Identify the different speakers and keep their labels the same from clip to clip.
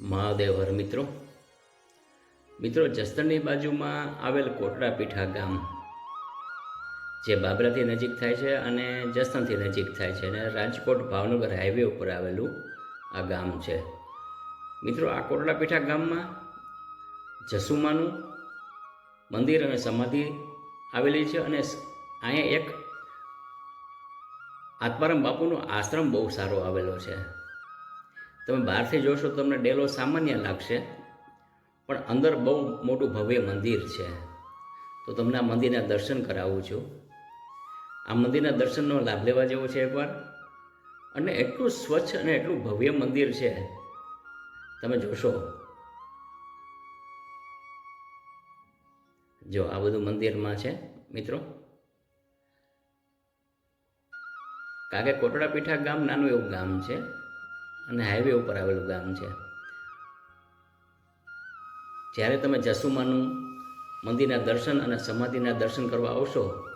Speaker 1: મહાદેવ હર મિત્રો. મિત્રો, જસદણની બાજુમાં આવેલ કોટડા પીઠા ગામ, જે બાબરાથી નજીક થાય છે અને જસદણથી નજીક થાય છે અને રાજકોટ ભાવનગર હાઈવે ઉપર આવેલું આ ગામ છે. મિત્રો, આ કોટડા પીઠા ગામમાં જસુમાનું મંદિર અને સમાધિ આવેલી છે અને અહીંયા એક આત્મારામ બાપુનો આશ્રમ બહુ સારો આવેલો છે. તમે બહારથી જોશો તમને ડેલો સામાન્ય લાગશે, પણ અંદર બહુ મોટું ભવ્ય મંદિર છે. તો તમને આ મંદિરના દર્શન કરાવું છું. આ મંદિરના દર્શનનો લાભ લેવા જેવો છે એકવાર. અને એટલું સ્વચ્છ અને એટલું ભવ્ય મંદિર છે. તમે જોશો. જો આ બધું મંદિરમાં છે, મિત્રો. કારણ કે કોટડા પીઠા ગામ નાનું એવું ગામ છે. અને હાઈવે ઉપર આવેલું ગામ છે. જ્યારે તમે જસુમાનું મંદિરના દર્શન અને સમાધિના દર્શન કરવા આવશો,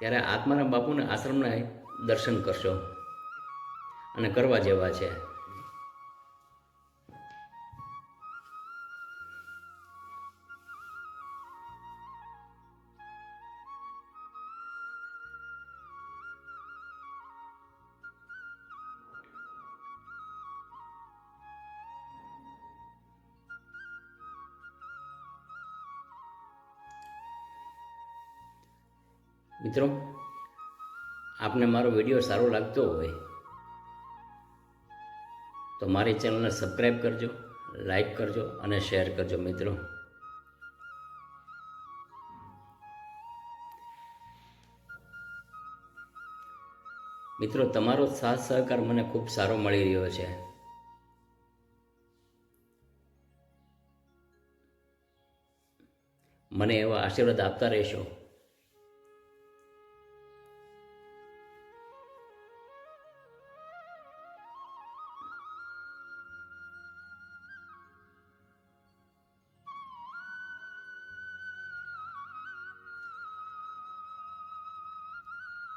Speaker 1: ત્યારે આત્મારામ બાપુના આશ્રમના દર્શન કરશો અને કરવા જેવા છે. મિત્રો, આપને મારો વીડિયો સારો લાગતો હોય તો મારી ચેનલને સબસ્ક્રાઈબ કરજો લાઈક કરજો અને શેર કરજો મિત્રો. મિત્રો, તમારો સાથ સહકાર મને ખૂબ સારો મળી રહ્યો છે. મને એવા આશીર્વાદ આપતા રહેશો.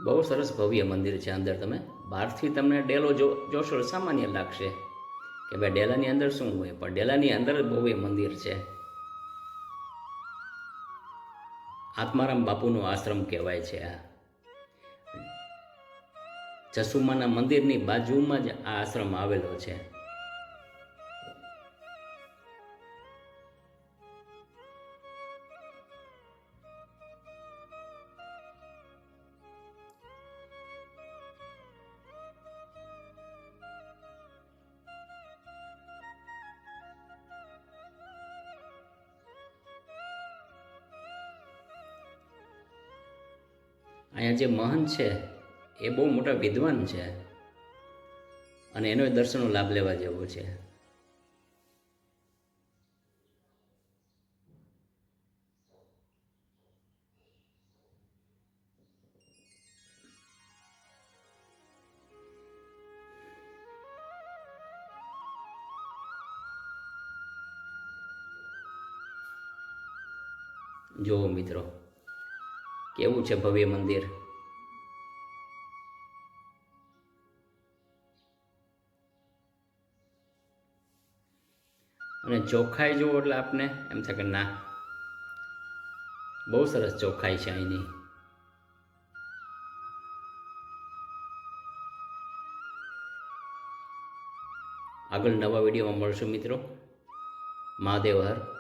Speaker 1: બહુ સરસ ભવ્ય મંદિર છે અંદર તમે. બહારથી તમને ડેલો જો જોશો સામાન્ય લાગશે કે ભાઈ ડેલાની અંદર શું હોય? પણ ડેલાની અંદર ભવ્ય મંદિર છે. આત્મારામ બાપુનો આશ્રમ કહેવાય છે આ. જસુમાના મંદિરની બાજુમાં જ આ આશ્રમ આવેલો છે. અહીંયા જે મહંત છે, એ બહુ મોટા વિદ્વાન છે. અને એનો દર્શનનો લાભ લેવા જેવો છે. જુઓ મિત્રો કેવું છે ભવ્ય મંદિર? અને ચોખ્ખાઈ જુઓ એટલે આપને એમ થાય કે ના, બહુ સરસ ચોખ્ખાઈ છે અહીંની. આગળ નવા વિડીયોમાં મળશું મિત્રો. મહાદેવ હર.